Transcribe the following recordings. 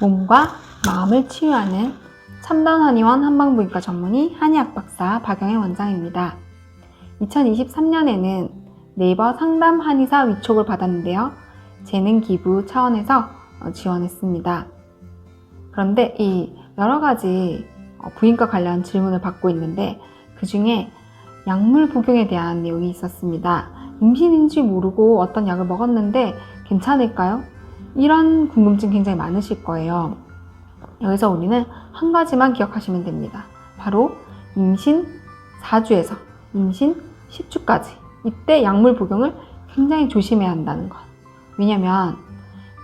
몸과 마음을 치유하는 첨단 한의원 한방부인과 전문의 한의학 박사 박영애 원장입니다. 2023년에는 네이버 상담 한의사 위촉을 받았는데요. 재능 기부 차원에서 어, 지원했습니다. 그런데 이 여러 가지 어, 부인과 관련 질문을 받고 있는데 그 중에 약물 복용에 대한 내용이 있었습니다. 임신인지 모르고 어떤 약을 먹었는데 괜찮을까요? 이런 궁금증 굉장히 많으실 거예요. 여기서 우리는 한 가지만 기억하시면 됩니다. 바로 임신 4주에서 임신 10주까지 이때 약물 복용을 굉장히 조심해야 한다는 것. 왜냐면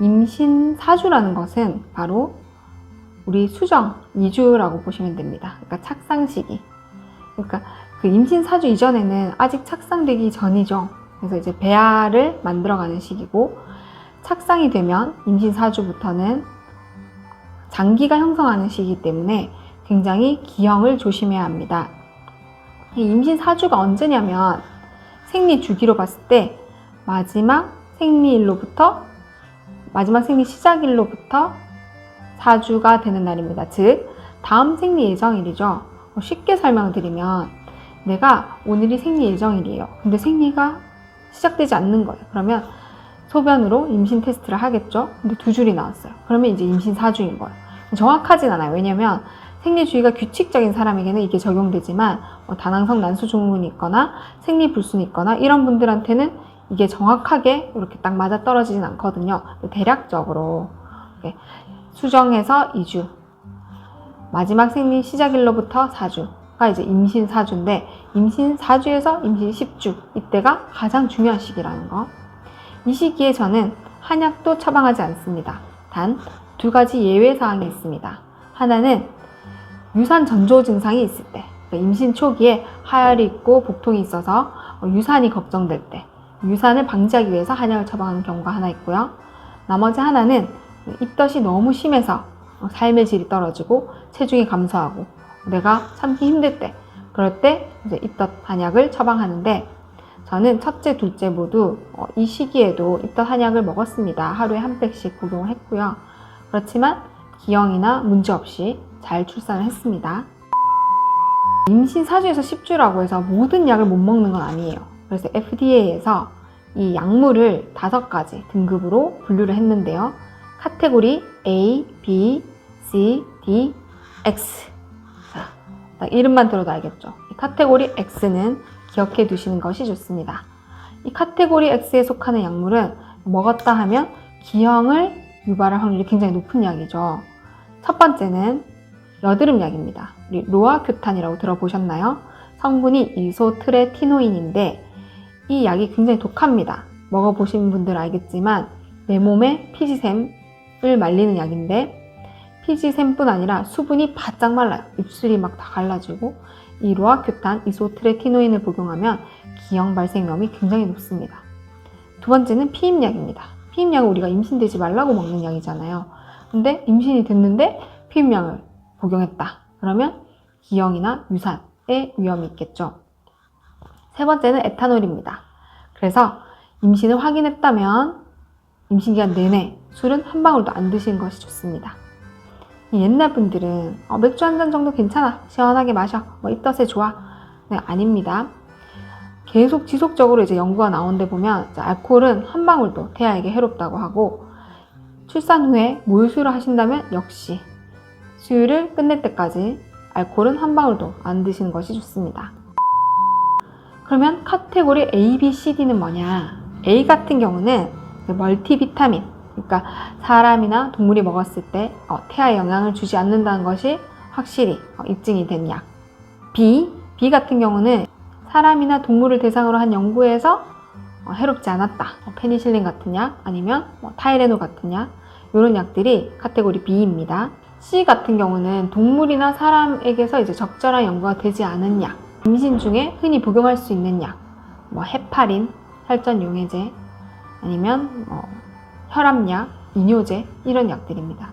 임신 4주라는 것은 바로 우리 수정 2주라고 보시면 됩니다. 그러니까 착상 시기. 그러니까 그 임신 4주 이전에는 아직 착상되기 전이죠. 그래서 이제 배아를 만들어가는 시기고 착상이 되면 임신 4주부터는 장기가 형성하는 시기 때문에 굉장히 기형을 조심해야 합니다. 이 임신 4주가 언제냐면 생리 주기로 봤을 때 마지막 생리일로부터 마지막 생리 시작일로부터 4주가 되는 날입니다. 즉 다음 생리 예정일이죠. 어, 쉽게 설명을 드리면 내가 오늘이 생리 예정일이에요. 근데 생리가 시작되지 않는 거예요. 그러면 소변으로 임신 테스트를 하겠죠. 근데 두 줄이 나왔어요. 그러면 이제 임신 4주인 거예요. 정확하진 않아요. 왜냐면 생리주의가 규칙적인 사람에게는 이게 적용되지만 뭐 다낭성 난수 증후군이 있거나 생리 불순이 있거나 이런 분들한테는 이게 정확하게 이렇게 딱 맞아 떨어지진 않거든요. 대략적으로 수정해서 2주 마지막 생리 시작일로부터 4주가 이제 임신 4주인데 임신 4주에서 임신 10주 이때가 가장 중요한 시기라는 거. 이 시기에 저는 한약도 처방하지 않습니다. 단 두 가지 예외 사항이 있습니다. 하나는 유산 전조 증상이 있을 때, 그러니까 임신 초기에 하열이 있고 복통이 있어서 유산이 걱정될 때, 유산을 방지하기 위해서 한약을 처방하는 경우가 하나 있고요. 나머지 하나는 입덧이 너무 심해서 삶의 질이 떨어지고 체중이 감소하고 내가 참기 힘들 때, 그럴 때 이제 입덧 한약을 처방하는데 저는 첫째, 둘째 모두 어, 이 시기에도 입덧 한약을 먹었습니다. 하루에 한 팩씩 복용을 했고요. 그렇지만 기형이나 문제 없이 잘 출산을 했습니다. 임신 4주에서 10주라고 해서 모든 약을 못 먹는 건 아니에요. 그래서 FDA에서 이 약물을 다섯 가지 등급으로 분류를 했는데요. 카테고리 A, B, C, D, X. 자, 딱 이름만 들어도 알겠죠? 이 카테고리 X는 기억해 두시는 것이 좋습니다. 이 카테고리 X에 속하는 약물은 먹었다 하면 기형을 유발할 확률이 굉장히 높은 약이죠. 첫 번째는 여드름 약입니다. 우리 로아큐탄이라고 들어보셨나요? 성분이 이소트레티노인인데 이 약이 굉장히 독합니다. 먹어보신 분들 알겠지만 내 몸에 피지샘을 말리는 약인데 피지샘뿐 아니라 수분이 바짝 말라요. 입술이 막 다 갈라지고 이 로아큐탄 이소트레티노인을 복용하면 기형 발생 위험이 굉장히 높습니다. 두 번째는 피임약입니다. 피임약은 우리가 임신되지 말라고 먹는 약이잖아요. 근데 임신이 됐는데 피임약을 복용했다. 그러면 기형이나 유산의 위험이 있겠죠. 세 번째는 에탄올입니다. 그래서 임신을 확인했다면 임신 기간 내내 술은 한 방울도 안 드시는 것이 좋습니다. 옛날 분들은 어, 맥주 한 잔 정도 괜찮아. 시원하게 마셔. 뭐 입덧에 좋아. 네 아닙니다. 계속 지속적으로 이제 연구가 나온 데 보면 알코올은 한 방울도 태아에게 해롭다고 하고 출산 후에 몰수를 하신다면 역시 수유를 끝낼 때까지 알코올은 한 방울도 안 드시는 것이 좋습니다. 그러면 카테고리 A, B, C, D는 뭐냐? A 같은 경우는 멀티비타민 그러니까 사람이나 동물이 먹었을 때 어, 태아에 영향을 주지 않는다는 것이 확실히 어, 입증이 된 약. B, B 같은 경우는 사람이나 동물을 대상으로 한 연구에서 어, 해롭지 않았다. 어, 페니실린 같은 약 아니면 뭐 타이레놀 같은 약 이런 약들이 카테고리 B입니다. C 같은 경우는 동물이나 사람에게서 이제 적절한 연구가 되지 않은 약. 임신 중에 흔히 복용할 수 있는 약, 뭐 헤파린, 혈전 용해제, 아니면 뭐 혈압약, 이뇨제 이런 약들입니다.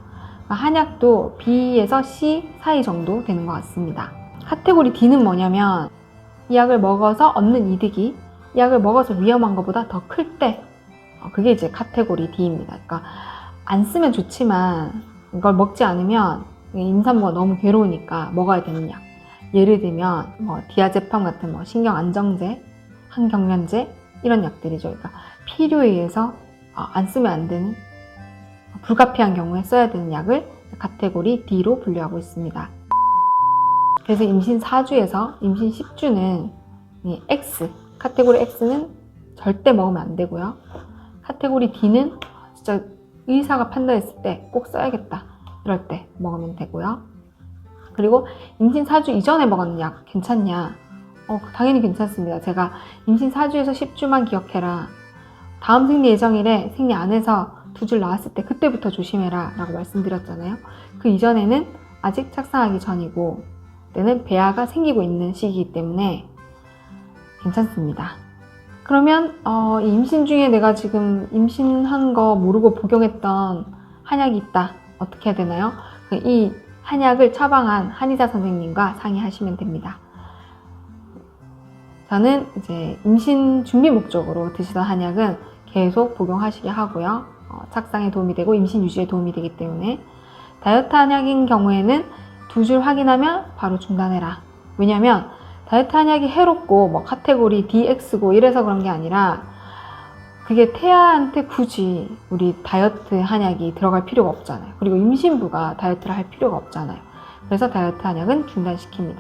그러니까 한약도 B에서 C 사이 정도 되는 것 같습니다. 카테고리 D는 뭐냐면 이 약을 먹어서 얻는 이득이 이 약을 먹어서 위험한 것보다 더 클 때, 어, 그게 이제 카테고리 D입니다. 그러니까 안 쓰면 좋지만 이걸 먹지 않으면 임산부가 너무 괴로우니까 먹어야 되는 약. 예를 들면 뭐 디아제팜 같은 뭐 신경 안정제, 항경련제 이런 약들이죠. 그러니까 필요에 의해서 아, 안 쓰면 안 되는 불가피한 경우에 써야 되는 약을 카테고리 D로 분류하고 있습니다. 그래서 임신 4주에서 임신 10주는 이 X, 카테고리 X는 절대 먹으면 안 되고요. 카테고리 D는 진짜 의사가 판단했을 때 꼭 써야겠다. 이럴 때 먹으면 되고요. 그리고 임신 4주 이전에 먹었는 약 괜찮냐? 어, 당연히 괜찮습니다. 제가 임신 4주에서 10주만 기억해라. 다음 생리 예정일에 생리 안에서 두 줄 나왔을 때 그때부터 조심해라 라고 말씀드렸잖아요. 그 이전에는 아직 착상하기 전이고 때는 배아가 생기고 있는 시기이기 때문에 괜찮습니다. 그러면 어, 이 임신 중에 내가 지금 임신한 거 모르고 복용했던 한약이 있다. 어떻게 해야 되나요? 이 한약을 처방한 한의사 선생님과 상의하시면 됩니다. 저는 이제 임신 준비 목적으로 드시던 한약은 계속 복용하시게 하고요. 어, 착상에 도움이 되고 임신 유지에 도움이 되기 때문에 다이어트 한약인 경우에는 두 줄 확인하면 바로 중단해라. 왜냐면 다이어트 한약이 해롭고 뭐 카테고리 DX고 이래서 그런 게 아니라 그게 태아한테 굳이 우리 다이어트 한약이 들어갈 필요가 없잖아요. 그리고 임신부가 다이어트를 할 필요가 없잖아요. 그래서 다이어트 한약은 중단시킵니다.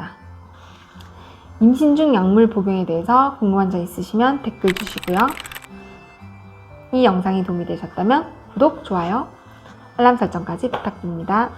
임신 중 약물 복용에 대해서 궁금한 점 있으시면 댓글 주시고요. 이 영상이 도움이 되셨다면 구독, 좋아요, 알람 설정까지 부탁드립니다.